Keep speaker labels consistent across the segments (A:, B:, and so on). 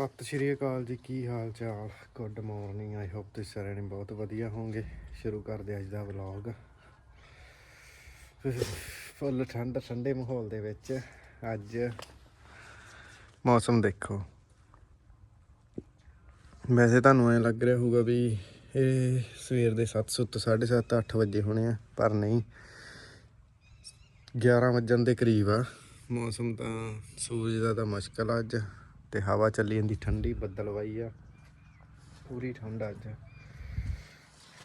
A: ਸਤਿ ਸ਼੍ਰੀ ਅਕਾਲ ਜੀ, ਕੀ ਹਾਲ ਚਾਲ? ਗੁੱਡ ਮਾਰਨਿੰਗ ਆਈ ਹੋਪ ਤੁਸੀਂ ਸਾਰਿਆਂ ਨੇ ਬਹੁਤ ਵਧੀਆ ਹੋਵੋਗੇ। ਸ਼ੁਰੂ ਕਰਦੇ ਅੱਜ ਦਾ ਵਲੌਗ ਫੁੱਲ ਠੰਡ, ਠੰਡੇ ਮਾਹੌਲ ਦੇ ਵਿੱਚ ਅੱਜ ਮੌਸਮ ਦੇਖੋ। ਵੈਸੇ ਤੁਹਾਨੂੰ ਐ ਲੱਗ ਰਿਹਾ ਹੋਊਗਾ ਵੀ ਇਹ ਸਵੇਰ ਦੇ 7 ਸੁੱਤ 7:30 8 ਵਜੇ ਹੋਣੇ ਆ, ਪਰ ਨਹੀਂ। 11 ਵਜਣ ਦੇ ਕਰੀਬ ਆ। ਮੌਸਮ ਤਾਂ ਸੂਰਜ ਦਾ ਤਾਂ ਮੁਸ਼ਕਲ ਆ ਅੱਜ। ਤੇ ਹਵਾ ਚੱਲੀ ਜਾਂਦੀ, ਠੰਡੀ ਬੱਦਲਵਾਈ ਆ। ਪੂਰੀ ਠੰਡ ਅੱਜ।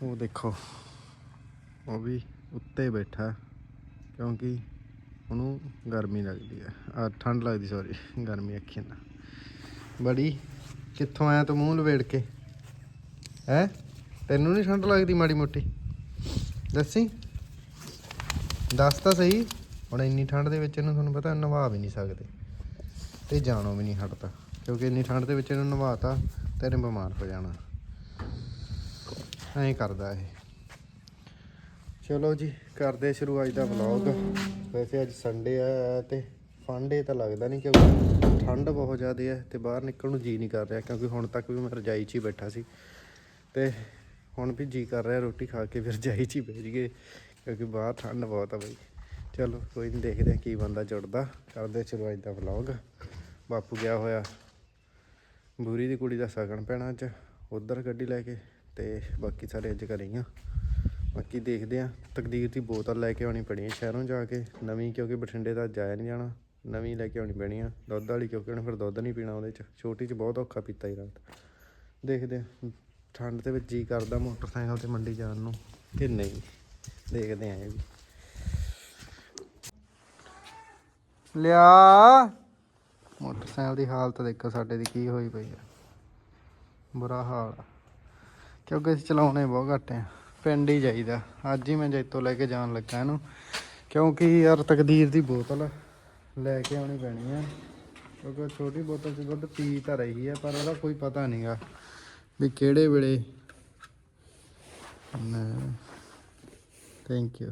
A: ਉਹ ਦੇਖੋ, ਉਹ ਵੀ ਉੱਤੇ ਬੈਠਾ, ਕਿਉਂਕਿ ਉਹਨੂੰ ਗਰਮੀ ਲੱਗਦੀ ਆ। ਆ, ਠੰਡ ਲੱਗਦੀ ਸੌਰੀ ਗਰਮੀ ਅੱਖੀ ਨਾ ਬੜੀ, ਕਿੱਥੋਂ ਆਇਆ ਤੂੰ ਮੂੰਹ ਲਵੇੜ ਕੇ? ਹੈ? ਤੈਨੂੰ ਨਹੀਂ ਠੰਡ ਲੱਗਦੀ ਮਾੜੀ ਮੋਟੀ? ਦੱਸੀ? ਦੱਸ ਤਾਂ ਸਹੀ। ਹੁਣ ਇੰਨੀ ਠੰਡ ਦੇ ਵਿੱਚ ਇਹਨੂੰ ਤੁਹਾਨੂੰ ਪਤਾ, ਨਵਾ ਵੀ ਨਹੀਂ ਸਕਦੇ। ਤੇ ਜਾਣੋ ਵੀ ਨਹੀਂ ਹਟਦਾ, ਕਿਉਂਕਿ ਇੰਨੀ ਠੰਡ ਦੇ ਵਿੱਚ ਇਹਨੂੰ ਨਵਾਤਾ ਤੇ ਇਹਨੇ ਬਿਮਾਰ ਹੋ ਜਾਣਾ। ਐਂ ਕਰਦਾ ਇਹ। ਚਲੋ ਜੀ, ਕਰਦੇ ਸ਼ੁਰੂ ਅੱਜ ਦਾ ਵਲੌਗ ਵੈਸੇ ਅੱਜ ਸੰਡੇ ਆ ਤੇ ਫੰਡੇ ਤਾਂ ਲੱਗਦਾ ਨਹੀਂ ਕਿਉਂਕਿ ਠੰਡ ਬਹੁਤ ਜ਼ਿਆਦਾ ਹੈ ਤੇ ਬਾਹਰ ਨਿਕਲਣ ਨੂੰ ਜੀ ਨਹੀਂ ਕਰ ਰਿਹਾ, ਕਿਉਂਕਿ ਹੁਣ ਤੱਕ ਵੀ ਮੈਂ ਰਜਾਈ 'ਚ ਹੀ ਬੈਠਾ ਸੀ। ਤੇ ਹੁਣ ਵੀ ਜੀ ਕਰ ਰਿਹਾ ਰੋਟੀ ਖਾ ਕੇ, ਫਿਰ ਰਜਾਈ 'ਚ ਹੀ ਬਹਿ ਗਏ ਕਿਉਂਕਿ ਬਾਹਰ ਠੰਡ ਬਹੁਤ ਆ ਬਈ। ਚਲੋ ਕੋਈ ਨਹੀਂ ਦੇਖਦੇ ਆ ਕੀ ਬੰਦਾ ਜੁੜਦਾ। ਕਰਦੇ ਚਲੋ ਅੱਜ ਦਾ ਵਲੌਗ ਬਾਪੂ ਗਿਆ ਹੋਇਆ। ਬੂਰੀ ਦੀ ਕੁੜੀ ਦਾ ਸਗਨ ਪੈਣਾ ਅੱਜ। ਉਧਰ ਗੱਡੀ ਲੈ ਕੇ ਤੇ ਬਾਕੀ ਸਾਰੇ ਅੱਜ ਘਰੇ ਹੀ ਆ। ਬਾਕੀ ਦੇਖਦੇ ਆ ਤਕਦੀਰ ਦੀ ਬੋਤਲ ਲੈ ਕੇ ਆਉਣੀ ਪੈਣੀ ਹੈ ਸ਼ਹਿਰੋਂ ਜਾ ਕੇ। ਨਵੀਂ, ਕਿਉਂਕਿ ਬਠਿੰਡੇ ਦਾ ਜਾਇਆ ਨਹੀਂ ਜਾਣਾ। ਨਵੀਂ ਲੈ ਕੇ ਆਉਣੀ ਪੈਣੀ ਆ। ਦੁੱਧ ਵਾਲੀ, ਕਿਉਂਕਿ ਉਹਨੇ ਫਿਰ ਦੁੱਧ ਨਹੀਂ ਪੀਣਾ ਉਹਦੇ ਚ। ਛੋਟੀ ਚ ਬਹੁਤ ਔਖਾ ਪੀਤਾ ਹੀ ਰਾਤ। ਦੇਖਦੇ ਆ ਠੰਡ ਦੇ ਵਿੱਚ ਜੀ ਕਰਦਾ ਮੋਟਰਸਾਈਕਲ ਤੇ ਮੰਡੀ ਜਾਣ ਨੂੰ ਕਿ ਨਹੀਂ। ਦੇਖਦੇ ਆ ਇਹ ਵੀ। ਲਿਆ। ਮੋਟਰਸਾਈਕਲ ਦੀ ਹਾਲਤ ਦੇਖੋ ਸਾਡੇ ਦੀ ਕੀ ਹੋਈ ਪਈ ਆ। ਬੁਰਾ ਹਾਲ ਆ। ਕਿਉਂਕਿ ਅਸੀਂ ਚਲਾਉਣੇ ਬਹੁਤ ਘੱਟ ਆ। ਪਿੰਡ ਹੀ ਜਾਈਦਾ। ਅੱਜ ਹੀ ਮੈਂ ਜੈਤੋ ਲੈ ਕੇ ਜਾਣ ਲੱਗਾ ਇਹਨੂੰ। ਕਿਉਂਕਿ ਯਾਰ ਤਕਦੀਰ ਦੀ ਬੋਤਲ ਲੈ ਕੇ ਆਉਣੀ ਪੈਣੀ ਆ। ਕਿਉਂਕਿ ਉਹ ਛੋਟੀ ਬੋਤਲ 'ਚ ਦੁੱਧ ਪੀ ਤਾਂ ਰਹੀ ਆ, ਪਰ ਉਹਦਾ ਕੋਈ ਪਤਾ ਨਹੀਂਗਾ ਵੀ ਕਿਹੜੇ ਵੇਲੇ। ਥੈਂਕ ਯੂ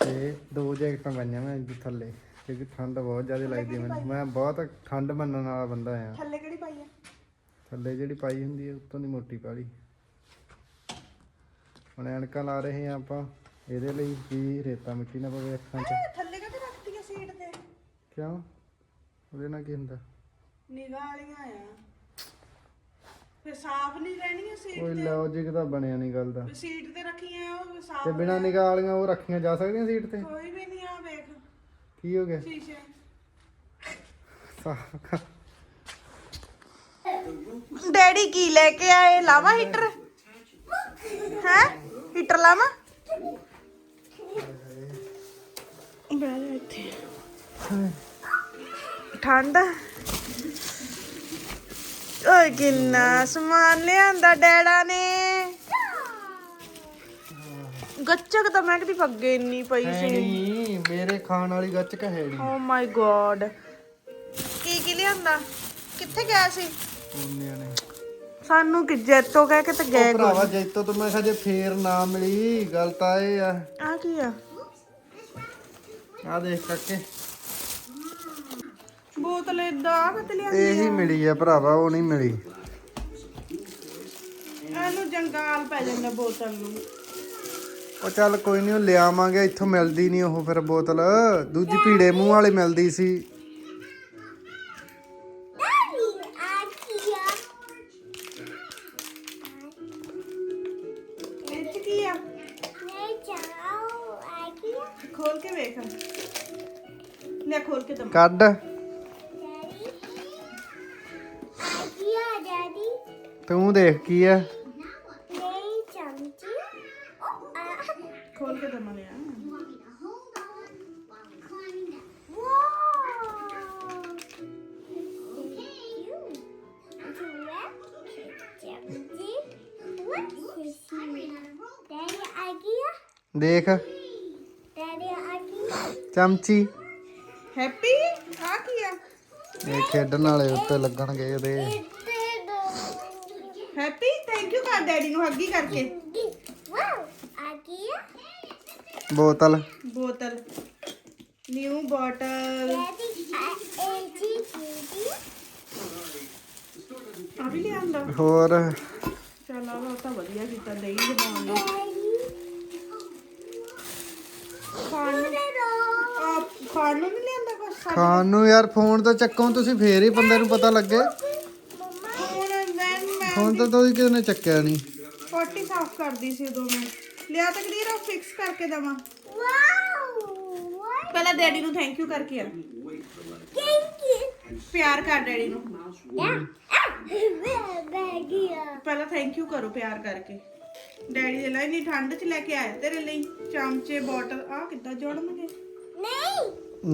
A: ਤੇ ਦੋ ਜੈਕਟਾਂ ਪਾਈਆਂ ਮੈਂ ਇੱਥੇ ਥੱਲੇ ਕਿਉਂਕਿ ਠੰਡ ਬਹੁਤ ਜ਼ਿਆਦਾ ਲੱਗਦੀ ਹੈ ਮੈਨੂੰ। ਮੈਂ ਬਹੁਤ ਠੰਡ ਮੰਨਣ ਵਾਲਾ ਬੰਦਾ ਆ।
B: ਥੱਲੇ ਕਿਹੜੀ ਪਾਈ ਆ?
A: ਥੱਲੇ ਜਿਹੜੀ ਪਾਈ ਹੁੰਦੀ ਹੈ ਉੱਤੋਂ ਦੀ ਮੋਟੀ ਪਾਲੀ ਹੁਣ ਐਨਕਾਂ ਲਾ ਰਹੇ ਆ ਆਪਾਂ ਇਹਦੇ ਲਈ ਕੀ ਰੇਤਾ ਮਿੱਟੀ ਨਾ ਪਵੇ ਅੱਖਾਂ 'ਚ?
B: ਥੱਲੇ ਕਿੱਥੇ ਰੱਖਤੀ ਆ ਸੀਟ ਤੇ?
A: ਕਿਉਂ? ਉਹਦੇ ਨਾਲ ਕੀ ਹੁੰਦਾ?
B: ਨਿਗਾਹ ਵਾਲੀਆਂ ਆ। ਫਿਰ ਸਾਫ਼ ਨਹੀਂ ਰਹਿਣੀਆਂ ਸੀਟ
A: ਕੋਈ ਲੌਜੀਕ ਤਾਂ ਬਣਿਆ ਨਹੀਂ ਗੱਲ ਦਾ।
B: ਸੀਟ ਤੇ ਰੱਖੀਆਂ ਉਹ
A: ਤੇ
B: ਸਾਫ਼
A: ਬਿਨਾਂ ਨਿਗਾਹ ਵਾਲੀਆਂ ਉਹ ਰੱਖੀਆਂ ਜਾ ਸਕਦੀਆਂ ਸੀਟ ਤੇ?
B: ਕੋਈ ਵੀ ਨਹੀਂ ਆ ਵੇਖ।
A: ਕੀ ਹੋ ਗਿਆ?
B: ਸ਼ੀਸ਼ੇ।
A: ਸਾਫ਼ ਕਰ।
B: ਡੈਡੀ ਕੀ ਲੈ ਕੇ ਆਏ? ਲਾਵਾ ਹੀਟਰ? ਹੈ? ਹੀਟਰ ਲਾਵਾ? ਬੈਠ ਇੱਥੇ। ਠੰਡ ਆ। ਓਏ ਕਿੰਨਾ ਸਮਾਨ ਲਿਆਂਦਾ ਡੈਡਾ ਨੇ। ਗੱਚਕ ਤਾਂ ਮੈਂ ਕਦੀ ਪੱਗੇ ਇੰਨੀ ਪਈ ਸੀ।
A: ਨਹੀਂ ਮੇਰੇ ਖਾਣ ਵਾਲੀ ਗੱਚਕ ਹੈ ਨਹੀਂ
B: ਓ ਮਾਈ ਗੋਡ ਕੀ ਕੀ ਲਿਆਂਦਾ? ਕਿੱਥੇ ਗਿਆ ਸੀ?
A: ਉਹਨਿਆਂ ਨੇ।
B: ਸਾਨੂੰ ਕਿ ਜੈਤੋ ਕਹਿ ਕੇ ਤੇ ਗਏ
A: ਉਹ ਭਰਾਵਾ ਜੈਤੋ ਤੋਂ ਮੈਂ ਕਿਹਾ ਜੇ ਫੇਰ ਨਾ ਮਿਲੀ ਗੱਲ ਤਾਂ ਇਹ ਆ।
B: ਆ ਕੀ ਆ?
A: ਆ ਦੇਖ ਕੱਕੇ।
B: ਬੋਤਲ ਇਦਾਂ ਕਿਤੇ ਲਿਆ
A: ਇਹੀ ਮਿਲੀ ਆ ਭਰਾਵਾ ਉਹ ਨਹੀਂ ਮਿਲੀ।
B: ਇਹਨੂੰ ਜੰਗਾਲ ਪੈ ਜਾਂਦਾ ਬੋਤਲ ਨੂੰ।
A: ਉਹ ਚੱਲ ਕੋਈ ਨਹੀਂ ਉਹ ਲਿਆਵਾਂਗੇ ਇੱਥੋਂ ਮਿਲਦੀ ਨਹੀਂ ਉਹ ਫਿਰ ਬੋਤਲ। ਦੂਜੀ ਭੀੜੇ ਮੂੰਹ ਵਾਲੀ ਮਿਲਦੀ ਸੀ।
B: ਇਹ ਚ ਕੀ ਆ? ਖੋਲ ਕੇ ਵੇਖ। ਲੈ ਖੋਲ ਕੇ ਦਮ।
A: ਕੱਢ। ਤੂੰ ਦੇਖ ਕੀ ਆ?
B: ਖੋਲ ਕੇ ਦਮ ਲਿਆ।
A: ਦੇਖ। ਚਮਚੀ।
B: ਹੈਪੀ ਆ ਕੀ ਆ?
A: ਇਹ ਖੇਡਣ ਵਾਲੇ ਉੱਤੇ ਲੱਗਣਗੇ ਇਹਦੇ
B: ਡੈਡੀ ਨੂੰ ਹੱਗੀ ਕਰਕੇ।
A: ਬੋਤਲ।
B: ਬੋਤਲ। New bottle. ਆ ਵੀ ਲਿਆਂਦਾ
A: ਹੋਰ।
B: ਚੱਲ ਆ ਤਾਂ ਵਧੀਆ ਕੀਤਾ ਦਹੀਂ ਜਮਾਉਣ ਨੂੰ। ਖਾਣ ਨੂੰ ਆ ਖਾਣ ਨੂੰ ਨਹੀਂ ਲਿਆਂਦਾ ਕੁਛ?
A: ਖਾਣ ਨੂੰ ਯਾਰ ਫੋਨ ਤਾਂ ਚੱਕੋ ਤੁਸੀਂ ਫੇਰ ਹੀ ਬੰਦੇ ਨੂੰ ਪਤਾ ਲੱਗੇ। ਫੋਨ ਤਾਂ ਤੁਸੀਂ ਕਿਸੇ ਨੇ ਚੱਕਿਆ ਨਹੀਂ।
B: ਪੋਟੀ ਸਾਫ਼ ਕਰਦੀ ਸੀ ਉਦੋਂ ਮੈਂ। ਲਿਆ ਤਾਂ ਕਲੀਅਰ ਉਹ ਫਿਕਸ ਕਰਕੇ ਦਵਾਂ। ਪਹਿਲਾਂ ਡੈਡੀ ਨੂੰ ਥੈਂਕ ਯੂ ਕਰਕੇ ਆ। ਪਿਆਰ ਕਰ ਡੈਡੀ ਨੂੰ। ਪਹਿਲਾਂ ਥੈਂਕ ਯੂ ਕਰੋ ਪਿਆਰ ਕਰਕੇ। ਡੈਡੀ ਦੇ ਲਈ ਨਹੀਂ ਠੰਡ ਚ ਲੈ ਕੇ ਆਇਆ ਤੇਰੇ ਲਈ। ਚਮਚੇ ਬੋਟਲ ਆ ਕਿੱਦਾਂ ਜੋੜਨਗੇ?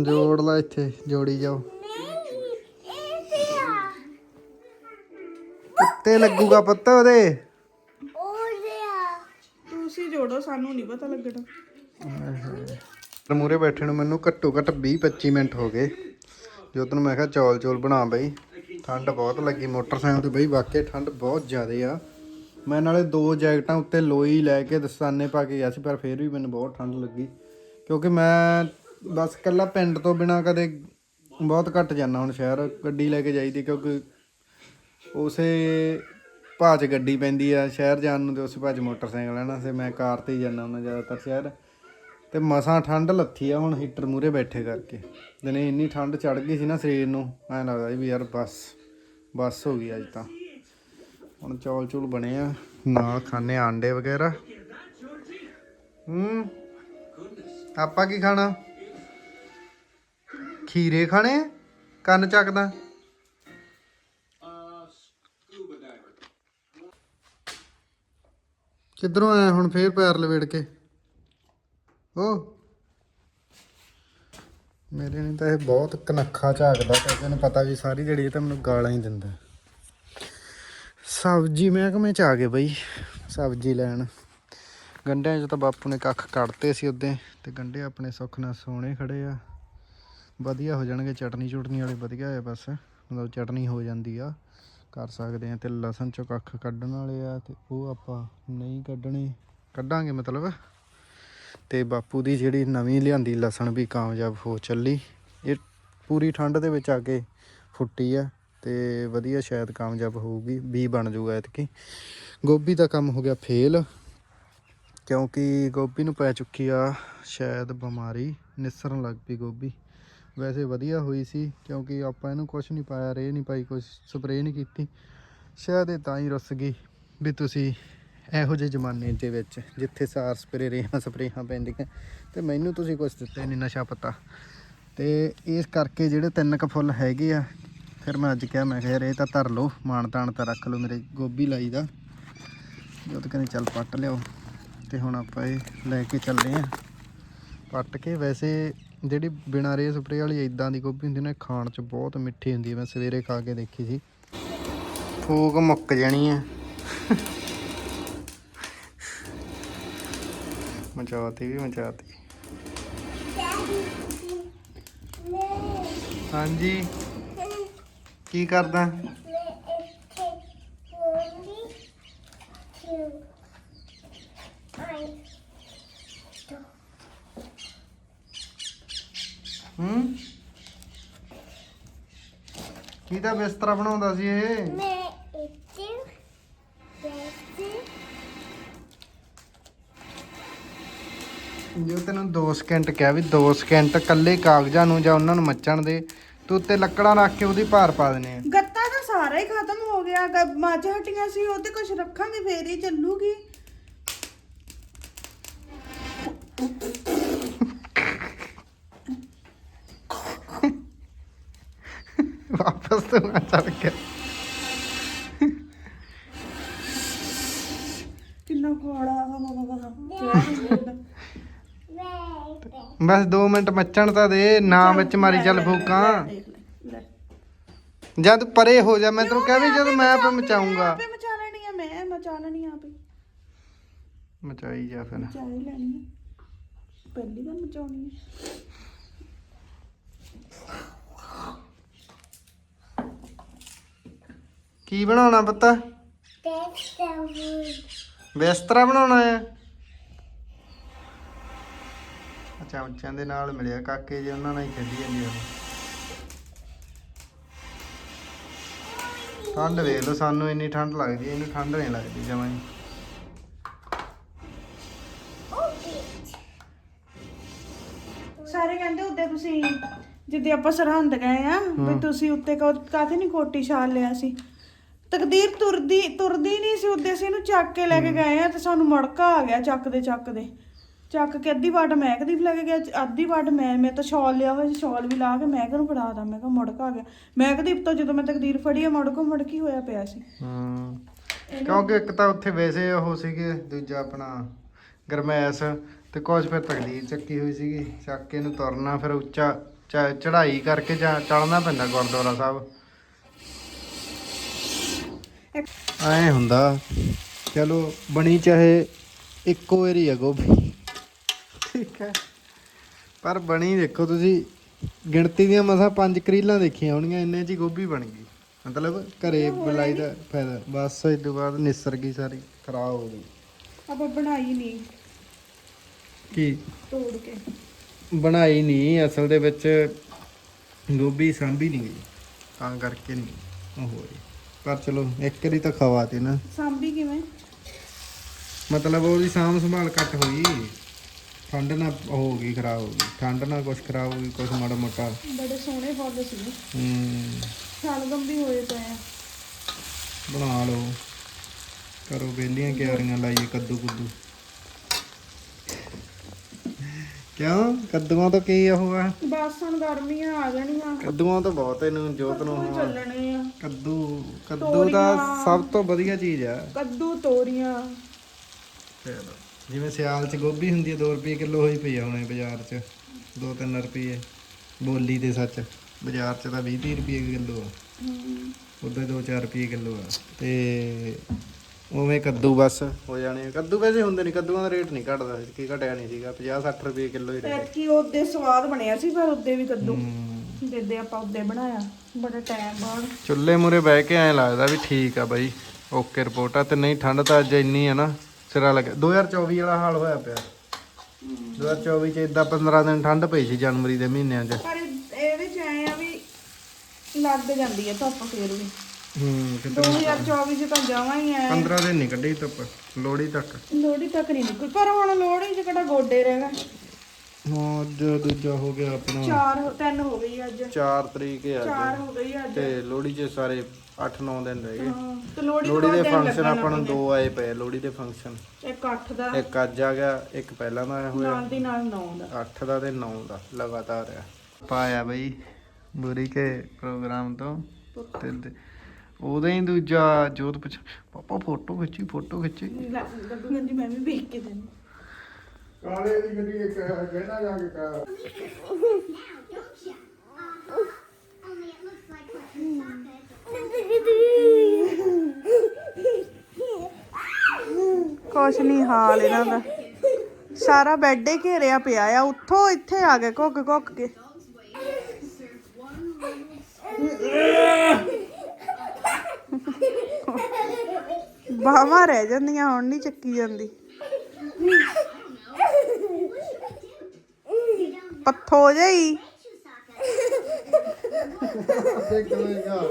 A: ਜੋੜ ਲਾ ਇੱਥੇ ਜੋੜੀ ਜਾਓ। ਉੱਤੇ ਲੱਗੂਗਾ ਪੁੱਤ ਉਹਦੇ।
B: ਤੁਸੀਂ ਜੋੜੋ ਸਾਨੂੰ ਨਹੀਂ ਪਤਾ ਲੱਗਣਾ।
A: ਮੂਰੇ ਬੈਠੇ ਨੂੰ ਮੈਨੂੰ ਘੱਟੋ ਘੱਟ 20 25 ਮਿੰਟ ਹੋ ਗਏ। ਜਦੋਂ ਤੈਨੂੰ ਮੈਂ ਕਿਹਾ ਚੌਲ ਚੌਲ ਬਣਾ ਬਈ। ਠੰਡ ਬਹੁਤ ਲੱਗੀ ਮੋਟਰਸਾਈਕਲ ਤੇ ਬਈ ਵਾਕਈ ਠੰਡ ਬਹੁਤ ਜ਼ਿਆਦੇ ਆ। ਮੈਂ ਨਾਲੇ ਦੋ ਜੈਕਟਾਂ ਉੱਤੇ ਲੋਈ ਲੈ ਕੇ ਦਸਤਾਨੇ ਪਾ ਕੇ ਗਿਆ ਸੀ ਪਰ ਫਿਰ ਵੀ ਮੈਨੂੰ ਬਹੁਤ ਠੰਡ ਲੱਗੀ। ਕਿਉਂਕਿ ਮੈਂ ਬਸ ਕੱਲਾ ਪਿੰਡ ਤੋਂ ਬਿਨਾ ਕਦੇ ਬਹੁਤ ਘੱਟ ਜਾਂਦਾ ਹੁਣ ਸ਼ਹਿਰ। ਗੱਡੀ ਲੈ ਕੇ ਜਾਈਦੀ ਕਿਉਂਕਿ ਉਸੇ ਭਾਜ ਗੱਡੀ ਪੈਂਦੀ ਆ, ਸ਼ਹਿਰ ਜਾਣ ਨੂੰ ਤੇ ਉਸੇ ਭਾਜ ਮੋਟਰਸਾਈਕਲ ਹੈ ਨਾ ਮੈਂ ਕਾਰ ਤੇ ਹੀ ਜਾਂਦਾ ਹੁੰਦਾ ਜ਼ਿਆਦਾਤਰ ਸ਼ਹਿਰ। ਤੇ ਮਸਾਂ ਠੰਡ ਲੱਥੀ ਆ ਹੁਣ, ਹੀਟਰ ਮੂਰੇ ਬੈਠੇ ਕਰਕੇ। ਦਿਨੇ ਇੰਨੀ ਠੰਡ ਚੜ ਗਈ ਸੀ ਨਾ ਸਰੀਰ ਨੂੰ, ਐਂ ਲੱਗਦਾ ਸੀ ਵੀ ਯਾਰ ਬਸ ਬਸ ਹੋ ਗਈ ਅੱਜ ਤਾਂ। ਹੁਣ ਚੌਲ ਚੂਲ ਬਣੇ ਆ, ਨਾਲ ਖਾਣੇ ਆਂਡੇ ਵਗੈਰਾ। ਹੂੰ, ਆਪਾਂ ਕੀ ਖਾਣਾ? ਖੀਰੇ ਖਾਣੇ ਕੰਨ ਚੱਕਦਾ। ਕਿੱਧਰੋਂ ਆਇਆ ਹੁਣ ਫੇਰ ਪੈਰ ਲਵੇੜ ਕੇ? ਓ। ਮੇਰੇ ਨੇ ਤਾਂ ਇਹ ਬਹੁਤ ਕਨੱਖਾ ਝਾਕਦਾ ਤੇ ਤੈਨੂੰ ਪਤਾ ਵੀ ਸਾਰੀ ਜਿਹੜੀ ਇਹ ਤਾਂ ਮੈਨੂੰ ਗਾਲਾਂ ਹੀ ਦਿੰਦਾ। ਸਬਜ਼ੀ ਮਹਿਕਮੇ ਚ ਆ ਗਏ ਬਈ, ਸਬਜ਼ੀ ਲੈਣ। ਗੰਢਿਆਂ 'ਚ ਤਾਂ ਬਾਪੂ ਨੇ ਕੱਖ ਕੱਢਤੇ ਸੀ ਉਹਦੇ ਤੇ ਗੰਢੇ ਆਪਣੇ ਸੁੱਖ ਨਾਲ ਸੋਹਣੇ ਖੜੇ ਆ। ਵਧੀਆ ਹੋ ਜਾਣਗੇ, ਚਟਨੀ ਚੁਟਨੀ ਵਾਲੇ ਵਧੀਆ ਆ ਬਸ, ਮਤਲਬ ਚਟਨੀ ਹੋ ਜਾਂਦੀ ਆ। ਕਰ ਸਕਦੇ ਆ ਤੇ ਲਸਣ ਚੋਂ ਕੱਖ ਕੱਢਣ ਵਾਲੇ ਆ ਤੇ ਉਹ ਆਪਾਂ ਨਹੀਂ ਕੱਢਣੇ। ਕੱਢਾਂਗੇ ਮਤਲਬ। ਤੇ ਬਾਪੂ ਦੀ ਜਿਹੜੀ ਨਵੀਂ ਲਿਆਂਦੀ ਲਸਣ ਵੀ ਕਾਮਯਾਬ ਹੋ ਚੱਲੀ। ਇਹ ਪੂਰੀ ਠੰਡ ਦੇ ਵਿੱਚ ਆ ਕੇ ਫੁੱਟੀ ਆ ਤੇ ਵਧੀਆ ਸ਼ਾਇਦ ਕਾਮਯਾਬ ਹੋਊਗੀ ਵੀ ਬਣ ਜਾਊਗਾ ਇਤਕੀ ਗੋਭੀ ਦਾ ਕੰਮ ਹੋ ਗਿਆ ਫੇਲ, ਕਿਉਂਕਿ ਗੋਭੀ ਨੂੰ ਪੈ ਚੁੱਕੀ ਆ ਸ਼ਾਇਦ ਬਿਮਾਰੀ, ਨਿਸਰਨ ਲੱਗ ਪਈ ਗੋਭੀ। ਵੈਸੇ ਵਧੀਆ ਹੋਈ ਸੀ ਕਿਉਂਕਿ ਆਪਾਂ ਇਹਨੂੰ ਕੁਝ ਨਹੀਂ ਪਾਇਆ, ਰੇ ਨਹੀਂ ਪਾਈ ਕੁਝ ਸਪਰੇਅ ਨਹੀਂ ਕੀਤੀ। ਸ਼ਾਇਦ ਇਹ ਤਾਂ ਹੀ ਰੁੱਸ ਗਈ ਵੀ ਤੁਸੀਂ ਇਹੋ ਜਿਹੇ ਜ਼ਮਾਨੇ ਦੇ ਵਿੱਚ ਜਿੱਥੇ ਸਾਰ ਸਪਰੇ ਰੇਹਾਂ ਸਪਰੇਹਾਂ ਪੈਂਦੀਆਂ ਤੇ ਮੈਨੂੰ ਤੁਸੀਂ ਕੁਝ ਦਿੱਤਾ ਨਹੀਂ ਨਸ਼ਾ ਪਤਾ। ਤੇ ਇਸ ਕਰਕੇ ਜਿਹੜੇ ਤਿੰਨ ਕ ਫੁੱਲ ਹੈਗੇ ਆ, ਫਿਰ ਮੈਂ ਅੱਜ ਕਿਹਾ, ਮੈਂ ਕਿਹਾ ਇਹ ਤਾਂ ਧਰ ਲਓ, ਮਾਣ ਤਾਣ ਤਾਂ ਰੱਖ ਲਓ ਮੇਰੇ ਗੋਭੀ ਲਾਈ ਦਾ। ਜਦ ਕਹਿੰਦੇ ਚੱਲ ਪੱਟ ਲਿਓ ਤੇ ਹੁਣ ਆਪਾਂ ਇਹ ਲੈ ਕੇ ਚੱਲੇ ਆ। ਪੱਟ ਕੇ ਵੈਸੇ ਜਿਹੜੀ ਬਿਨਾਂ ਰੇ ਸਪਰੇ ਵਾਲੀ ਇਦਾਂ ਦੀ ਗੋਭੀ ਹੁੰਦੀ ਨਾ ਖਾਣ ਚ ਬਹੁਤ ਮਿੱਠੀ ਹੁੰਦੀ ਹੈ ਮੈਂ ਸਵੇਰੇ ਖਾ ਕੇ ਦੇਖੀ ਸੀ। ਫੂਕ ਮੁੱਕ ਜਾਣੀ ਹੈ ਮਚਾਤੀ ਵੀ ਮਚਾਤੀ। ਹਾਂਜੀ। ਕੀ ਕਰਦਾ? ਹੂੰ? ਕਿਹਦਾ ਬਿਸਤਰਾ ਬਣਾਉਂਦਾ ਸੀ ਇਹ? ਜੋ ਤੈਨੂੰ 2 ਸਕਿੰਟ ਕਿਹਾ ਵੀ 2 ਸਕਿੰਟ ਕੱਲੇ ਕਾਗਜ਼ਾਂ ਨੂੰ ਜਾਂ ਉਹਨਾਂ ਨੂੰ ਮੱਚਣ ਦੇ ਤੂੰ ਉੱਤੇ ਲੱਕੜਾਂ ਰੱਖ ਕੇ ਉਹਦੀ ਭਾਰ ਪਾ ਦੇਣੇ ਆ
B: ਗੱਤਾ ਤਾਂ ਸਾਰਾ ਹੀ ਖਤਮ ਹੋ ਗਿਆ। ਗ- ਮੱਝ ਹਟੀਆਂ ਸੀ ਉਹ ਤੇ ਕੁਝ ਰੱਖਾਂਗੇ ਫੇਰ ਹੀ ਚੱਲੂਗੀ।
A: ਵਾਪਸ ਤੋਂ ਆ ਚੱਲ ਗਿਆ
B: ਕਿੰਨਾ ਕੋੜਾ
A: ਬਸ 2 ਮਿੰਟ ਮੱਚਣ ਤਾਂ ਦੇ ਨਾ ਵਿੱਚ ਮਾਰੀ ਚੱਲ ਫੂਕਾਂ। ਜਦ ਪਰੇ ਹੋ ਜਾ ਮੈਂ ਤੈਨੂੰ ਕਿਹਾ ਵੀ ਜਦੋਂ ਮੈਂ ਆਪੇ ਮਚਾਉਂਗਾ।
B: ਆਪੇ ਮਚਾ ਲੈਣੀ ਆ ਮੈਂ ਮਚਾ ਲੈਣੀ ਆ ਆਪੇ।
A: ਮਚਾਈ ਜਾ ਫਿਰ।
B: ਮਚਾ ਹੀ ਲੈਣੀ ਆ। ਪਹਿਲੀ ਵਾਰ ਮਚਾਉਣੀ ਹੈ
A: ਕੀ ਬਣਾਉਣਾ ਪੁੱਤ? ਬਿਸਤਰਾ ਬਣਾਉਣਾ ਆ? ਅੱਛਾ ਉੱਚਿਆਂ ਦੇ ਨਾਲ ਮਿਲਿਆ ਕਾਕੇ ਜੀ ਉਹਨਾਂ ਨਾਲ ਹੀ ਖੇਡੀ ਜਾਂਦੀ ਆ। ਠੰਡ ਵੇਖ ਲਓ ਸਾਨੂੰ ਇੰਨੀ ਠੰਡ ਲੱਗਦੀ ਇਹਨੂੰ ਠੰਡ ਨਹੀਂ ਲੱਗਦੀ ਜਮਾਂ ਹੀ।
B: ਸਾਰੇ ਕਹਿੰਦੇ ਉੱਤੇ ਤੁਸੀਂ ਜਿੱਦੇ ਆਪਾਂ ਸਰਹੰਦ ਗਏ ਆ ਵੀ ਤੁਸੀਂ ਉੱਤੇ ਕਾਤੇ ਨਹੀਂ ਕੋਟੀ ਛਾਲ ਲਿਆ ਸੀ? ਤਕਦੀਰ ਤੁਰਦੀ ਤੁਰਦੀ ਨਹੀਂ ਸੀ ਉੱਤੇ ਅਸੀਂ ਇਹਨੂੰ ਚੱਕ ਕੇ ਲੈ ਕੇ ਗਏ ਆ ਤੇ ਸਾਨੂੰ ਮੜਕਾ ਆ ਗਿਆ ਚੱਕਦੇ ਚੱਕਦੇ ਚੱਕ ਕੇ ਅੱਧੀ ਵਾਟ ਮੈਂ ਕਦੀ ਲੈ ਕੇ ਗਿਆ ਅੱਧੀ ਵਾਟ ਮੈਂ ਮੈਂ ਤਾਂ ਸ਼ਾਲ ਲਿਆ ਹੋਇਆ ਸੀ ਸ਼ਾਲ ਵੀ ਲਾ ਕੇ ਮੈਂ ਕਿਹਨੂੰ ਫੜਾਦਾ ਮੈਂ ਕਿਹਾ ਮੜਕਾ ਆ ਗਿਆ। ਮੈਂ ਕਦੀ ਤੋਂ ਜਦੋਂ ਮੈਂ ਤਕਦੀਰ ਫੜੀ ਆ ਮੜਕੋ ਮੜਕੀ ਹੋਇਆ ਪਿਆ ਸੀ।
A: ਹੂੰ। ਕਿਉਂਕਿ ਇੱਕ ਤਾਂ ਉੱਥੇ ਵੈਸੇ ਉਹ ਸੀਗੇ ਦੂਜਾ ਆਪਣਾ ਗਰਮੈਸ ਤੇ ਕੁਝ ਫਿਰ ਤਕਦੀਰ ਚੱਕੀ ਹੋਈ ਸੀਗੀ। ਚੱਕ ਕੇ ਇਹਨੂੰ ਤੁਰਨਾ ਫਿਰ ਉੱਚਾ ਚ- ਚੜ੍ਹਾਈ ਕਰਕੇ ਜਾਂ ਚੜਨਾ ਪੈਂਦਾ ਗੁਰਦੁਆਰਾ ਸਾਹਿਬ। ਐ ਹੁੰਦਾ ਚਲੋ ਬਣੀ ਚਾਹੇ ਇੱਕੋ ਵਾਰੀ ਆ ਗੋਭੀ। ਠੀਕ ਹੈ। ਪਰ ਬਣੀ ਦੇਖੋ ਤੁਸੀਂ ਗਿਣਤੀ ਦੀਆਂ ਮਸਾਂ ਪੰਜ ਕਰੀਲਾਂ ਦੇਖੀਆਂ ਹੋਣਗੀਆਂ ਇੰਨੇ ਚ ਹੀ ਗੋਭੀ ਬਣ ਗਈ। ਮਤਲਬ ਘਰੇ ਬੁਲਾਈ ਦਾ ਫਾਇਦਾ ਬਸ ਇਸ ਤੋਂ ਬਾਅਦ ਨਿਸਰ ਗਈ ਸਾਰੀ ਖਰਾਬ ਹੋ ਗਈ।
B: ਆਪਾਂ ਬਣਾਈ ਨਹੀਂ
A: ਕੀ?
B: ਤੋੜ ਕੇ।
A: ਬਣਾਈ ਨਹੀਂ ਅਸਲ ਦੇ ਵਿੱਚ ਗੋਭੀ ਸਾਂਭੀ ਨਹੀਂ ਗਈ। ਤਾਂ ਕਰਕੇ ਨਹੀਂ ਉਹ ਹੋਈ ਪਰ ਚਲੋ ਇੱਕ ਵਾਰੀ ਤਾਂ ਖਵਾਤੀ ਨਾ।
B: ਸਾਂਭੀ ਕਿਵੇਂ?
A: ਮਤਲਬ ਉਹਦੀ ਸਾਂਭ ਸੰਭਾਲ ਘੱਟ ਹੋਈ। ਠੰਡ ਉਹ ਹੋ ਗਈ ਖਰਾਬ ਹੋ ਗਈ। ਠੰਡ ਨਾਲ ਕੁਝ ਖਰਾਬ ਹੋ ਗਈ ਕੁਝ ਮਾੜਾ ਮੋਟਾ।
B: ਬੜੇ ਸੋਹਣੇ ਫੁੱਲ ਸੀ
A: ਹੂੰ।
B: ਸ਼ਲਗਮ ਵੀ ਹੋਏ ਪਏ ਆ।
A: ਬਣਾ ਲਓ। ਕਰੋ ਵੇਲੀਆਂ ਕਿਆਰੀਆਂ ਲਾਈਏ ਕੱਦੂ ਕੁੱਦੂ ਕਿਉਂ? ਕੱਦੂਆਂ ਤੋਂ ਕੀ ਉਹ ਆ?
B: ਬਸ ਹੁਣ ਗਰਮੀਆਂ ਆ ਜਾਣੀਆਂ।
A: ਕੱਦੂਆਂ ਤੋਂ ਬਹੁਤ ਇਹਨੂੰ ਜੋਤ ਨੂੰ
B: ਕੱਦੂ
A: ਆ।
B: ਚੱਲਣੇ ਆ।
A: ਕੱਦੂ ਕੱਦੂ ਦਾ ਸਭ ਤੋਂ ਵਧੀਆ ਚੀਜ਼ ਆ।
B: ਕੱਦੂ ਤੋਰੀਆਂ।
A: ਚਲੋ ਜਿਵੇਂ ਸਿਆਲ ਚ ਗੋਭੀ ਹੁੰਦੀ ਹੈ 2 ਰੁਪਏ ਕਿਲੋ ਹੋਈ ਪਈ ਆ ਹੁਣੇ ਬਾਜ਼ਾਰ ਚ। 2-3 ਰੁਪਏ। ਬੋਲੀ ਦੇ ਸੱਚ ਬਾਜ਼ਾਰ ਚ ਤਾਂ 20-30 ਰੁਪਏ ਕਿਲੋ ਆ। ਉਦੋਂ 2-4 ਰੁਪਏ ਕਿਲੋ ਆ। ਤੇ ਉਵੇਂ ਕੱਦੂ ਬਸ ਹੋ ਜਾਣੇ ਆ। ਕੱਦੂ ਵੈਸੇ ਹੁੰਦੇ ਨਹੀਂ ਕੱਦੂਆਂ ਦਾ ਰੇਟ ਨਹੀਂ ਘਟਦਾ ਕੀ ਘਟਿਆ ਨਹੀਂ ਸੀਗਾ 50-60 ਰੁਪਏ ਕਿਲੋ ਹੀ ਰਿਹਾ
B: ਐਤਕੀ ਉਹਦੇ ਸਵਾਦ ਬਣਿਆ ਸੀ ਪਰ ਉਹਦੇ ਵੀ ਕੱਦੂ। ਜਿੱਦੇ ਆਪਾਂ ਉਹਦੇ ਬਣਾਇਆ ਬੜਾ ਟਾਈਮ ਬਾਅਦ।
A: ਚੁੱਲ੍ਹੇ ਮੂਰੇ ਬਹਿ ਕੇ ਐਂ ਲੱਗਦਾ ਵੀ ਠੀਕ ਆ ਬਾਈ ਓਕੇ ਰਿਪੋਰਟ ਆ ਤੇ ਨਹੀਂ ਠੰਡ ਤਾਂ ਅੱਜ ਇੰਨੀ ਆ ਨਾ ਸਿਰਾ ਲੱਗਿਆ 2024 ਵਾਲਾ ਹਾਲ ਹੋਇਆ ਪਿਆ। 2024 ਚ ਇਦਾਂ 15 ਦਿਨ ਠੰਡ ਪਈ ਸੀ ਜਨਵਰੀ ਦੇ ਮਹੀਨਿਆਂ 'ਚ।
B: ਪਰ ਇਹਦੇ ਚ ਆਏ ਆ ਵੀ ਲੱਗ ਜਾਂਦੀ ਹੈ ਧੁੱਪ ਫੇਰ ਵੀ।
A: ਹੂੰ ਕਿਤੇ
B: 2024 ਚ ਤਾਂ ਜਾਵਾਂ ਹੀ ਆਇਆ
A: 15 ਦਿਨ ਨਹੀਂ ਕੱਢੀ ਧੁੱਪ ਲੋਹੜੀ ਤੱਕ।
B: ਲੋਹੜੀ ਤੱਕ ਨਹੀਂ ਨਿਕਲ ਪਰ ਹੁਣ ਲੋਹੜੀ ਚ ਕਿਹੜਾ ਗੋਡੇ ਰਹਿਗਾ
A: ਹਾਂ ਅੱਜ ਦੂਜਾ ਹੋ ਗਿਆ ਆਪਣਾ।
B: ਚਾਰ ਹੋ- ਤਿੰਨ ਹੋ ਗਈ ਅੱਜ।
A: 4 ਤਰੀਕ ਹੈ
B: ਚਾਰ
A: ਅੱਜ
B: ਹੋ ਗਈ ਅੱਜ।
A: ਤੇ ਲੋਹੜੀ 'ਚ ਸਾਰੇ 8-9 ਦਿਨ ਰਹਿ ਗਏ।
B: ਹਾਂ, ਤੇ ਲੋਹੜੀ
A: ਲੋਹੜੀ ਦੇ ਫੰਕਸ਼ਨ ਆਪਾਂ ਨੂੰ ਦੋ ਆਏ ਪਏ ਲੋਹੜੀ ਦੇ ਫੰਕਸ਼ਨ
B: ਇੱਕ 8 ਦਾ।
A: ਇੱਕ ਅੱਜ ਆ ਗਿਆ ਇੱਕ ਪਹਿਲਾਂ ਦਾ ਆਇਆ ਹੋਇਆ।
B: ਨਾਲ ਦੀ ਨਾਲ 9 ਦਾ।
A: 8 ਦਾ ਤੇ 9 ਦਾ ਲਗਾਤਾਰ ਆ। ਪਾਇਆ ਬਈ ਬੁਰੀ ਕੇ ਪ੍ਰੋਗਰਾਮ ਤੋਂ। ਤੇ ਤੇ ਉਹਦਾ ਹੀ ਦੂਜਾ ਜੋਤ ਪੁੱਛ ਪਾਪਾ ਫੋਟੋ ਖਿੱਚੀ ਫੋਟੋ ਖਿੱਚੀ।
B: ਲੈ, ਗੱਡੂ ਕਹਿੰਦੀ ਮੈਂ ਵੀ ਵੇਖ ਕੇ ਦਿੰਦੀ
A: ਕਾਲੇ ਦੀ ਗੱਡੀ ਇੱਕ ਕਹਿਣਾ ਜਾ ਕੇ ਕਾ
C: Only it looks like chocolate.
B: ਕੁਛ ਨਹੀਂ ਹਾਲ ਇਹਨਾਂ ਦਾ। ਸਾਰਾ ਬੈੱਡ ਹੀ ਘੇਰਿਆ ਪਿਆ ਆ ਉੱਥੋਂ ਇੱਥੇ ਆ ਗਏ ਘੁੱਕ ਘੁੱਕ ਕੇ। ਬਾਹਾਂ ਰਹਿ ਜਾਂਦੀਆਂ ਹੁਣ ਨਹੀਂ ਚੱਕੀ ਜਾਂਦੀ। ਪੱਥੋ ਜਈ
A: ਦੇਖ ਲੇਗਾ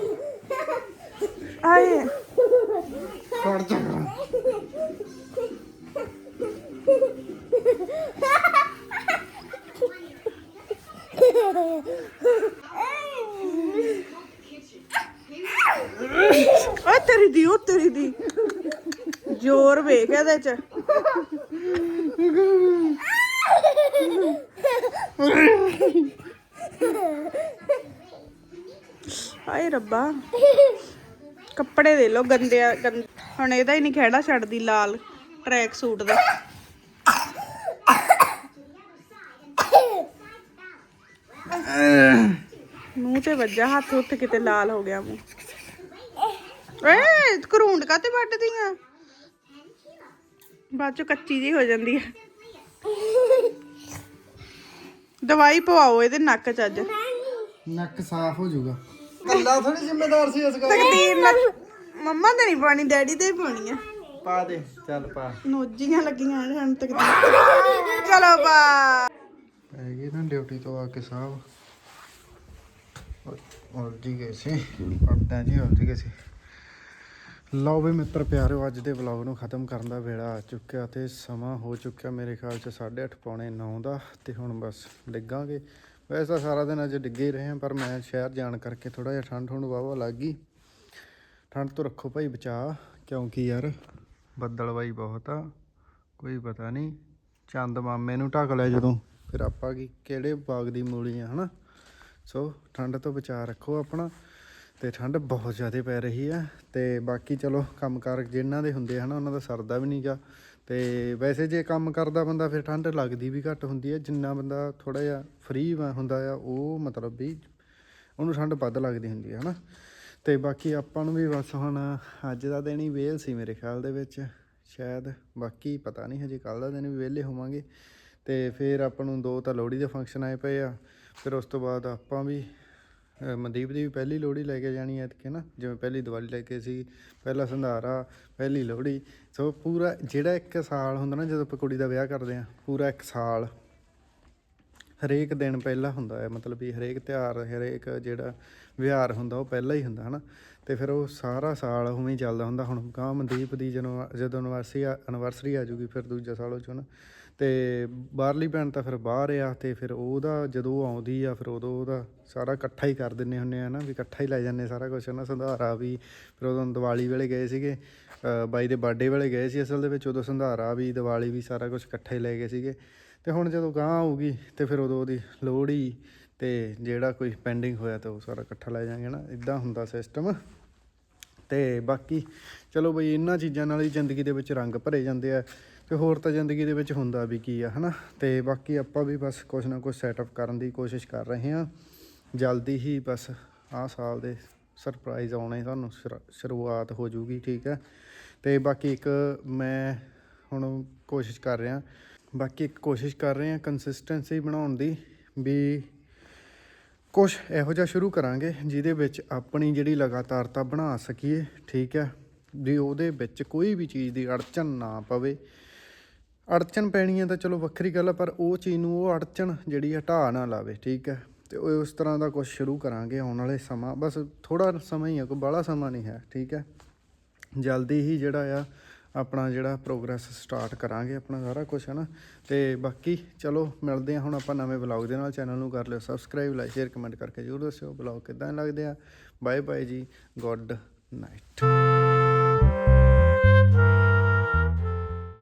B: ਆਏ।
A: ਫੜ ਜਾ
B: ਓ ਤੇਰੀ ਦੀ ਓ ਤੇਰੀ ਦੀ ਜ਼ੋਰ ਵੇਖ ਇਹਦੇ ਚ। ਹਾਏ ਰੱਬਾ। ਕੱਪੜੇ ਦੇ ਲੋ ਗੰਦੇ। ਆ- ਹੁਣ ਇਹਦਾ ਹੀ ਨਹੀਂ ਖਹਿੜਾ ਛੱਡਦੀ ਲਾਲ ਟਰੈਕ ਸੂਟ ਦਾ। ਮੂੰਹ ਤੇ ਵੱਜਾ, ਹੱਥ ਉੱਤ ਕਿਤੇ ਲਾਲ ਹੋ ਗਿਆ ਮੂੰਹ। ਏ ਕਰੂੰਡ ਕਾਤੇ ਆ ਬਾਅਦ ਚ ਕੱਚੀ ਜੀ ਹੋ ਜਾਂਦੀ ਹੈ। ਦਵਾਈ ਪਵਾਓ ਇਹਦੇ ਨੱਕ ਚ ਅੱਜ।
A: ਨੱਕ ਸਾਫ਼ ਹੋ ਜਾਊਗਾ। ਕੱਲਾ ਥੋੜੀ ਜ਼ਿੰਮੇਦਾਰ ਸੀ ਇਸ ਗੱਲ
B: ਤਕਦੀਰ ਨਾਲ ਮੰਮਾ ਤੇ ਨਹੀਂ ਪਾਣੀ ਡੈਡੀ ਤੇ ਹੀ ਪਾਣੀ ਆ।
A: ਪਾ ਦੇ ਚੱਲ ਪਾ।
B: ਨੋਜੀਆਂ ਲੱਗੀਆਂ ਨੇ ਹੁਣ ਤਕਦੀਰ ਚਲੋ ਬਾ
A: ਪੈ ਗਈ ਨਾ ਡਿਊਟੀ ਤੋਂ ਆ ਕੇ ਸਾਹਿਬ ਉਲਝ ਗਏ ਸੀ। ਪੜਦਾ ਜੀ ਉਲਝ ਗਏ ਸੀ। ਲਓ ਵੀ ਮਿੱਤਰ ਪਿਆਰਿਓ, ਅੱਜ ਦੇ ਵਲੌਗ ਨੂੰ ਖਤਮ ਕਰਨ ਦਾ ਵੇਲਾ ਆ ਚੁੱਕਿਆ ਤੇ ਸਮਾਂ ਹੋ ਚੁੱਕਿਆ ਮੇਰੇ ਖਿਆਲ ਚ 8:30 ਪੌਣੇ 9 ਦਾ ਤੇ ਹੁਣ ਬਸ ਡਿੱਗਾਂਗੇ। ਵੈਸੇ ਤਾਂ ਸਾਰਾ ਦਿਨ ਅੱਜ ਡਿੱਗੇ ਹੀ ਰਹੇ ਹਾਂ, ਪਰ ਮੈਂ ਸ਼ਹਿਰ ਜਾਣ ਕਰਕੇ ਥੋੜਾ ਜਿਹਾ ਠੰਡ ਠੰਡ ਵਾਵਾ ਲੱਗ ਗਈ। ਠੰਡ ਤੋਂ ਰੱਖੋ ਭਾਈ ਬਚਾ ਕਿਉਂਕਿ ਯਾਰ ਬੱਦਲਵਾਈ ਬਹੁਤ ਆ, ਕੋਈ ਪਤਾ ਨਹੀਂ। ਚੰਦ ਮਾਮੇ ਨੂੰ ਢੱਕ ਲਿਆ ਜਦੋਂ, ਫਿਰ ਆਪਾਂ ਕੀ, ਕਿਹੜੇ ਬਾਗ ਦੀ ਮੂਲੀ ਆ, ਹਨਾ? ਸੋ ਠੰਡ ਤੋਂ ਬਚਾ ਰੱਖੋ ਆਪਣਾ। ਤੇ ਠੰਡ ਬਹੁਤ ਜ਼ਿਆਦਾ ਪੈ ਰਹੀ ਆ ਤੇ ਬਾਕੀ ਚਲੋ ਕੰਮਕਾਰ ਜਿਨ੍ਹਾਂ ਦੇ ਹੁੰਦੇ ਆ ਹਨਾ, ਉਹਨਾਂ ਦਾ ਸਰਦਾ ਵੀ ਨਹੀਂਗਾ। ਤੇ ਵੈਸੇ ਜੇ ਕੰਮ ਕਰਦਾ ਬੰਦਾ ਫਿਰ ਠੰਡ ਲੱਗਦੀ ਵੀ ਘੱਟ ਹੁੰਦੀ ਹੈ ਜਿੰਨਾ ਬੰਦਾ ਥੋੜਾ ਜਿਹਾ ਫ੍ਰੀ ਹੁੰਦਾ ਆ, ਉਹ ਮਤਲਬ ਵੀ ਉਹਨੂੰ ਠੰਡ ਵੱਧ ਲੱਗਦੀ ਹੁੰਦੀ ਹੈ ਹਨਾ। ਤੇ ਬਾਕੀ ਆਪਾਂ ਨੂੰ ਵੀ ਬਸ ਹੁਣ ਅੱਜ ਦਾ ਦਿਨ ਹੀ ਵੇਲ ਸੀ ਮੇਰੇ ਖਿਆਲ ਦੇ ਵਿੱਚ, ਸ਼ਾਇਦ ਬਾਕੀ ਪਤਾ ਨਹੀਂ ਹਜੇ ਕੱਲ ਦਾ ਦਿਨ ਵੀ ਵਿਹਲੇ ਹੋਵਾਂਗੇ। ਤੇ ਫਿਰ ਆਪਾਂ ਨੂੰ ਦੋ ਤਾਂ ਲੋਹੜੀ ਦੇ ਫੰਕਸ਼ਨ ਆਏ ਪਏ ਆ, ਫਿਰ ਉਸ ਤੋਂ ਬਾਅਦ ਆਪਾਂ ਵੀ ਮਨਦੀਪ ਦੀ ਵੀ ਪਹਿਲੀ ਲੋਹੜੀ ਲੈ ਕੇ ਜਾਣੀ ਐ ਕਿ ਨਾ, ਜਿਵੇਂ ਪਹਿਲੀ ਦੀਵਾਲੀ ਲੈ ਕੇ ਸੀ, ਪਹਿਲਾ ਸੰਧਾਰਾ, ਪਹਿਲੀ ਲੋਹੜੀ, ਸੋ ਪੂਰਾ ਜਿਹੜਾ ਇੱਕ ਸਾਲ ਹੁੰਦਾ ਨਾ ਜਦੋਂ ਆਪਾਂ ਕੁੜੀ ਦਾ ਵਿਆਹ ਕਰਦੇ ਆ, ਪੂਰਾ ਇੱਕ ਸਾਲ। ਹਰੇਕ ਦਿਨ ਪਹਿਲਾ ਹੁੰਦਾ ਹੈ ਮਤਲਬ ਵੀ ਹਰੇਕ ਤਿਉਹਾਰ, ਹਰੇਕ ਜਿਹੜਾ ਵਿਹਾਰ ਹੁੰਦਾ ਉਹ ਪਹਿਲਾ ਹੀ ਹੁੰਦਾ, ਹਨਾ? ਤੇ ਫਿਰ ਉਹ ਸਾਰਾ ਸਾਲ ਉਵੇਂ ਹੀ ਚੱਲਦਾ ਹੁੰਦਾ, ਹੁਣ ਗਾਂ ਮਨਦੀਪ ਦੀ ਜਦੋਂ ਜਦੋਂ ਐਨਵਰਸਰੀ ਐਨਵਰਸਰੀ ਆ ਜੂਗੀ ਫਿਰ ਦੂਜਾ ਸਾਲ ਉਹ 'ਚੋਂ ਨਾ ਤੇ ਬਾਹਰਲੀ ਭੈਣ ਤਾਂ ਫਿਰ ਬਾਹਰ ਆ ਤੇ ਫਿਰ ਉਹਦਾ ਜਦੋਂ ਉਹ ਆਉਂਦੀ ਆ ਫਿਰ ਉਦੋਂ ਉਹਦਾ ਸਾਰਾ ਇਕੱਠਾ ਹੀ ਕਰ ਦਿੰਨੇ ਹੁੰਨੇ ਆ ਨਾ, ਵੀ ਇਕੱਠਾ ਹੀ ਲੈ ਜਾਂਦੇ ਸਾਰਾ ਕੁਝ ਨਾ ਸੰਧਾਰਾ ਵੀ, ਫਿਰ ਉਦੋਂ ਦੀਵਾਲੀ ਵੇਲੇ ਗਏ ਸੀਗੇ ਬਾਈ ਦੇ ਬਰਥਡੇ ਵੇਲੇ ਗਏ ਸੀ ਅਸਲ ਦੇ ਵਿੱਚ, ਉਦੋਂ ਸੰਧਾਰਾ ਵੀ, ਦੀਵਾਲੀ ਵੀ ਸਾਰਾ ਕੁਝ ਇਕੱਠਾ ਹੀ ਲੈ ਗਏ ਸੀਗੇ। ਤੇ ਹੁਣ ਜਦੋਂ ਗਾਂ ਆਊਗੀ ਤੇ ਫਿਰ ਉਦੋਂ ਉਹਦੀ ਲੋਹੜੀ ਤੇ ਜਿਹੜਾ ਕੋਈ ਪੈਂਡਿੰਗ ਹੋਇਆ ਤਾਂ ਉਹ ਸਾਰਾ ਇਕੱਠਾ ਲੈ ਜਾਾਂਗੇ ਨਾ ਇਦਾਂ ਹੁੰਦਾ ਸਿਸਟਮ ਤੇ ਬਾਕੀ ਚਲੋ ਬਈ ਇਹਨਾਂ ਚੀਜ਼ਾਂ ਨਾਲ ਹੀ ਜ਼ਿੰਦਗੀ ਦੇ ਵਿੱਚ ਰੰਗ ਭਰੇ ਜਾਂਦੇ ਆ। ਤੇ ਹੋਰ ਤਾਂ ਜ਼ਿੰਦਗੀ ਦੇ ਵਿੱਚ ਹੁੰਦਾ ਵੀ ਕੀ ਆ, ਹਨਾ? ਤੇ ਬਾਕੀ ਆਪਾਂ ਵੀ ਬਸ ਕੁਝ ਨਾ ਕੁਝ ਸੈਟਅਪ ਕਰਨ ਦੀ ਕੋਸ਼ਿਸ਼ ਕਰ ਰਹੇ ਹਾਂ। ਜਲਦੀ ਹੀ ਬਸ ਆਹ ਸਾਲ ਦੇ ਸਰਪ੍ਰਾਈਜ਼ ਆਉਣੇ ਤੁਹਾਨੂੰ, ਸ਼ੁਰ- ਸ਼ੁਰੂਆਤ ਹੋ ਜੂਗੀ ਠੀਕ ਹੈ? ਤੇ ਬਾਕੀ ਇੱਕ ਮੈਂ ਹੁਣ ਕੋਸ਼ਿਸ਼ ਕਰ ਰਿਹਾ, ਬਾਕੀ ਇੱਕ ਕੋਸ਼ਿਸ਼ ਕਰ ਰਹੇ ਹਾਂ ਕੰਸਿਸਟੈਂਸੀ ਬਣਾਉਣ ਦੀ ਵੀ ਕੁਝ ਇਹੋ ਜਿਹਾ ਸ਼ੁਰੂ ਕਰਾਂਗੇ ਜਿਹਦੇ ਵਿੱਚ ਆਪਣੀ ਜਿਹੜੀ ਲਗਾਤਾਰਤਾ ਬਣਾ ਸਕੀਏ, ਠੀਕ ਹੈ? ਵੀ ਉਹਦੇ ਵਿੱਚ ਕੋਈ ਵੀ ਚੀਜ਼ ਦੀ ਅੜਚਨ ਨਾ ਪਵੇ। ਅੜਚਨ ਪੈਣੀ ਹੈ ਤਾਂ ਚਲੋ ਵੱਖਰੀ ਗੱਲ ਹੈ ਪਰ ਉਹ ਚੀਜ਼ ਨੂੰ ਉਹ ਅੜਚਨ ਜਿਹੜੀ ਹਟਾ ਨਾ ਲਾਵੇ, ਠੀਕ ਹੈ? ਤੇ ਉਹ ਉਸ ਤਰ੍ਹਾਂ ਦਾ ਕੁਝ ਸ਼ੁਰੂ ਕਰਾਂਗੇ ਆਉਣ ਵਾਲੇ ਸਮਾਂ। ਬਸ ਥੋੜਾ ਸਮਾਂ ਹੀ ਹੈ ਕੋਈ ਬਾਹਲਾ ਸਮਾਂ ਨਹੀਂ ਹੈ, ਠੀਕ ਹੈ? ਜਲਦੀ ਹੀ ਜਿਹੜਾ ਆ, ਆਪਣਾ ਜਿਹੜਾ ਪ੍ਰੋਗਰੈਸ ਸਟਾਰਟ ਕਰਾਂਗੇ, ਆਪਣਾ ਸਾਰਾ ਕੁਝ ਹੈ ਨਾ ਤੇ ਬਾਕੀ ਚਲੋ ਮਿਲਦੇ ਹਾਂ, ਹੁਣ ਆਪਾਂ ਨਵੇਂ ਵਲੌਗ ਦੇ ਨਾਲ। ਚੈਨਲ ਨੂੰ ਕਰ ਲਿਓ ਸਬਸਕ੍ਰਾਈਬ, ਲਾਈਕ, ਸ਼ੇਅਰ, ਕਮੈਂਟ ਕਰਕੇ ਜਰੂਰ ਦੱਸਿਓ। ਵਲੌਗ ਕਿਦਾਂ ਲੱਗਦੇ ਆ ਬਾਏ ਬਾਏ ਜੀ, ਗੁੱਡ ਨਾਈਟ।